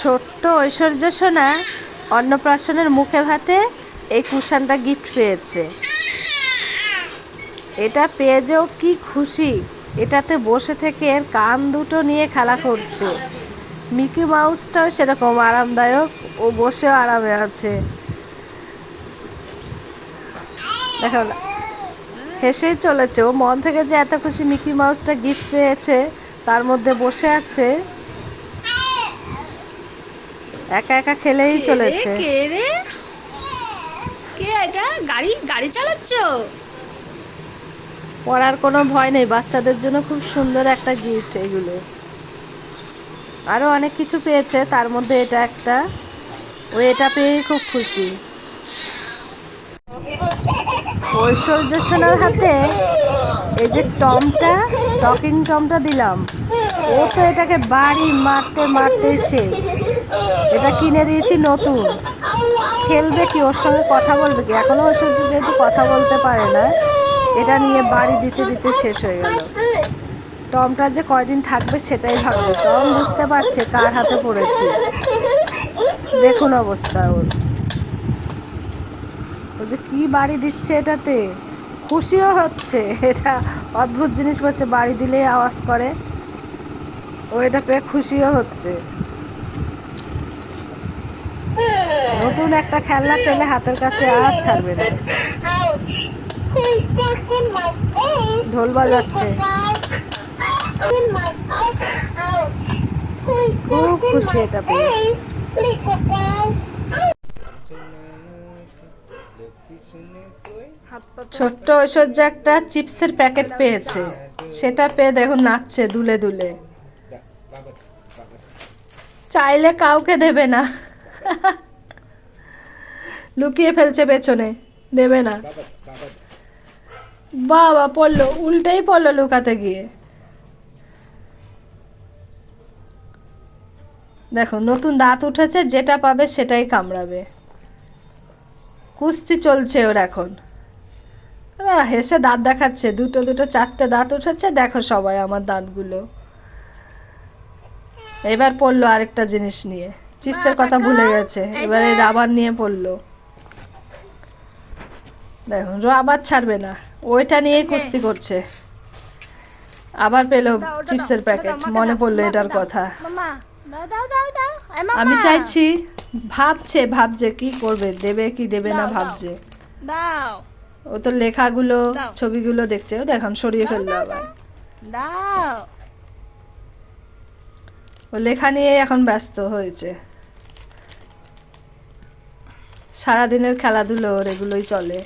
ছোট্ট ঐশ্বর্য সোনা অন্নপ্রাশনের মুখে ভাতে এই কুশানটা গিফট পেয়েছে। এটা পেয়ে যেও কি খুশি। এটাতে বসে থেকে এর কান দুটো নিয়ে খেলা করছে। মিকি মাউসটাও সেরকম আরামদায়ক ও বসেও আরামে আছে। দেখো, হেসেই চলেছে। ও মন থেকে যে এত খুশি মিকি মাউসটা গিফট পেয়েছে, তার মধ্যে বসে আছে একা একা খেলেই চলেছে। কে রে? কে এটা? গাড়ি? গাড়ি চালাচ্ছ? পড়ার কোনো ভয় নেই বাচ্চাদের জন্য খুব সুন্দর একটা গিফট এগুলো। আরও অনেক কিছু পেয়েছে তার মধ্যে এটা একটা। ও এটা পেয়েই খুব খুশি। ঐশ্বর্য সোনার হাতে এই যে টমটা টকিং টমটা দিলাম। ও তো এটাকে বাড়ি মারতে মারতে শেষ। এটা কিনে দিয়েছি নতুন। খেলবে কি? ওর সঙ্গে কথা বলবে কি? এখনও ঐশ্বর্য যেহেতু কথা বলতে পারে না, এটা নিয়ে বাড়ি দিতে দিতে শেষ হয়ে গেল। টমটা যে কয়দিন থাকবে সেটাই ভাবছে। টম বুঝতে পারছে কার হাতে পড়েছে। দেখুন অবস্থা ওর। ও যে কি বাড়ি দিচ্ছে এটাতে? খুশিও হচ্ছে। এটা অদ্ভুত জিনিস হচ্ছে বাড়ি দিলেই আওয়াজ করে। ও এটা পেয়ে খুশিও হচ্ছে। নতুন একটা খেলনা পেলে হাতের কাছে আর ছাড়বে না. ঢোল বাজাচ্ছে খুব খুশি এটা পেয়ে. ছোট্ট ঐশ্বর্য একটা চিপসের প্যাকেট পেয়েছে সেটা পেয়ে দেখুন নাচছে দুলে দুলে চাইলে কাউকে দেবে না লুকিয়ে ফেলছে পেছনে। দেবে না। বাবা, পড়ল, উল্টেই পড়ল লুকাতে গিয়ে। দেখো, নতুন দাঁত উঠেছে, যেটা পাবে সেটাই কামড়াবে। কুস্তি চলছে ওর এখন। হেসে দাঁত দেখাচ্ছে, দুটো দুটো, চারটে দাঁত উঠেছে, দেখো সবাই আমার দাঁতগুলো। এবার পড়ল আরেকটা জিনিস নিয়ে। চিপসের কথা ভুলে গেছে। এবারে রাবার নিয়ে পড়ল। দেখুন রাবার ছাড়বে না। ওইটা নিয়েই কুস্তি করছে। আবার পেল চিপসের প্যাকেট। মনে পড়ল এটার কথা। আমি চাইছি ভাবছে ভাবছে কি করবে? দেবে কি দেবে না। ভাবছে। ও তো লেখাগুলো। ছবিগুলো দেখছে। ও দেখান সরিয়ে ফেলল আবার। ও লেখা নিয়ে এখন ব্যস্ত হয়েছে। সারাদিনের খেলাধুলো এগুলোই চলে।